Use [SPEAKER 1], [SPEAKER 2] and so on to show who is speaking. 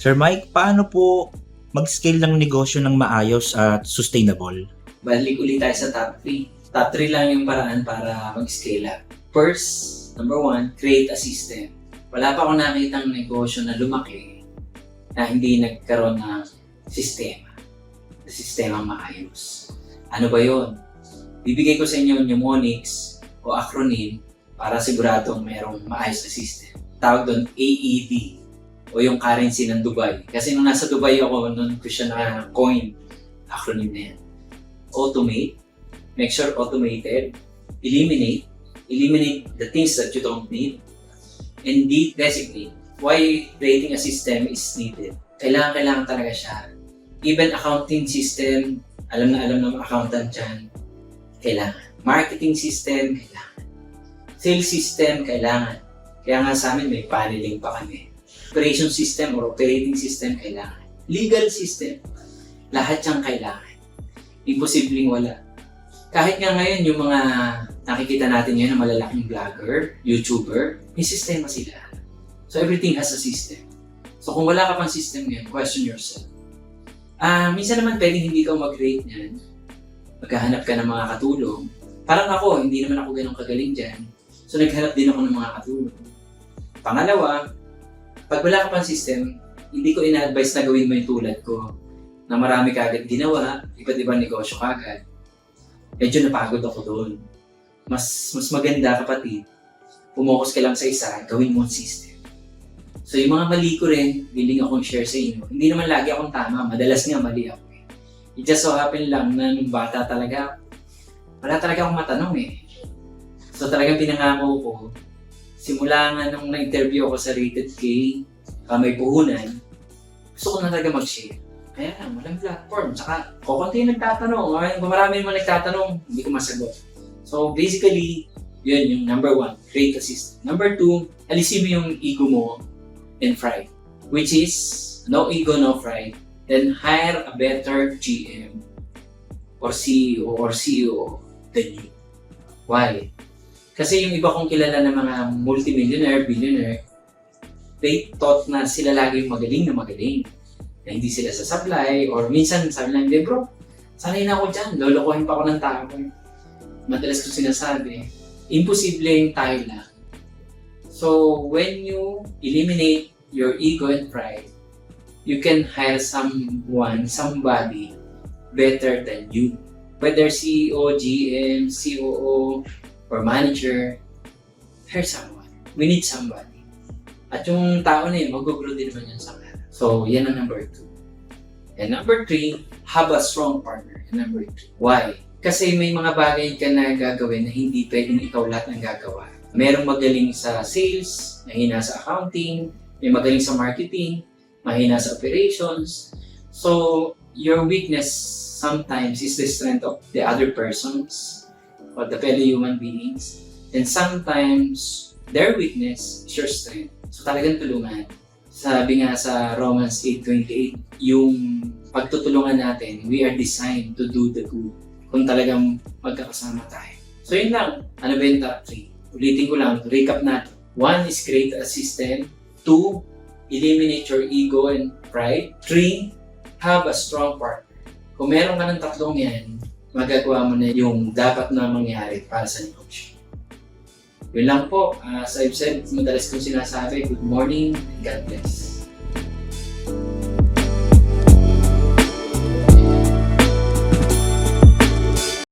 [SPEAKER 1] Sir Mike, paano po mag-scale ng negosyo ng maayos at sustainable?
[SPEAKER 2] Balik ulit tayo sa top 3. Top 3 lang yung paraan para mag-scale up. First, number one, create a system. Wala pa akong nakitang negosyo na lumaki na hindi nagkaroon ng sistema. Sistema maayos. Ano ba yon? Bibigay ko sa inyo mnemonics o acronym para siguradong merong maayos na system. Tawag doon AED o yung currency ng Dubai. Kasi nung nasa Dubai ako, noon ko siya na-coin acronym na yan automate, make sure automated, eliminate, eliminate the things that you don't need, and de- designate why creating a system is needed. Kailangan, kailangan talaga siya. Even accounting system, alam na alam ng accountant dyan, kailangan. Marketing system, kailangan. Sales system, kailangan. Kaya nga sa amin may paneling pa kami. Operation system or operating system, kailangan. Legal system, lahat siyang kailangan imposibleng wala. Kahit nga ngayon, yung mga nakikita natin ngayon na malalaking vlogger, YouTuber, may sistema sila. So everything has a system. So kung wala ka pang system ngayon, question yourself. Ah, minsan naman pwedeng hindi ka mag-create niyan. Maghahanap ka ng mga katulong. Parang ako, hindi naman ako ganun kagaling dyan. So naghanap din ako ng mga katulong. Pangalawa, pag wala ka pang system, hindi ko ina-advise na gawin mo yung tulad ko na marami kagad ginawa, iba't ibang negosyo kagad. Medyo napagod ako doon. Mas mas maganda kapatid, pumokus ka lang sa isa, gawin mo ang system. So yung mga mali ko rin, willing akong share sa inyo. Hindi naman lagi akong tama, madalas nga mali ako eh. It just so happen lang na nung bata talaga, wala talaga akong matanong eh. So talagang pinangako ko, simula nga nung na-interview ako sa Rated K, uh, may puhunan, gusto ko na talaga mag-share. Kaya lang, walang platform. Tsaka, kukunti yung nagtatanong. Ay, kung marami naman nagtatanong, hindi ko masagot. So, basically, yun yung number one, create a system. Number two, alisin mo yung ego mo and pride. Which is, no ego, no pride. Then hire a better GM or CEO or CEO than you. Why? Kasi yung iba kong kilala na mga multimillionaire, billionaire, they thought na sila lagi magaling na magaling na hindi sila sa supply or minsan sabi lang, hindi bro, sanay na ako dyan, lolokohin pa ako ng tao. Madalas ko sinasabi, imposible yung tayo lang. So, when you eliminate your ego and pride, you can hire someone, somebody better than you. Whether CEO, GM, COO, or manager, hire someone. We need somebody. At yung tao na yun, mag-grow din naman yun sa kanila. So, yan ang number two. And number three, have a strong partner. And number three. Why? Kasi may mga bagay ka na gagawin na hindi pwedeng ikaw lahat ng gagawa. Merong magaling sa sales, mahina sa accounting, may magaling sa marketing, mahina sa operations. So, your weakness sometimes is the strength of the other persons or the fellow human beings. And sometimes, their weakness is your strength. So, talagang tulungan. Sabi nga sa Romans 8.28, yung pagtutulungan natin, we are designed to do the good. Kung talagang magkakasama tayo. So yun lang. Ano ba yung top 3? Ulitin ko lang, recap natin. One is create a system. Two, eliminate your ego and pride. Three, have a strong partner. Kung meron ka ng tatlong yan, magagawa mo na yung dapat na mangyari para sa negosyo. Yun lang po. As I've said, madalas kong sinasabi, good morning and God bless.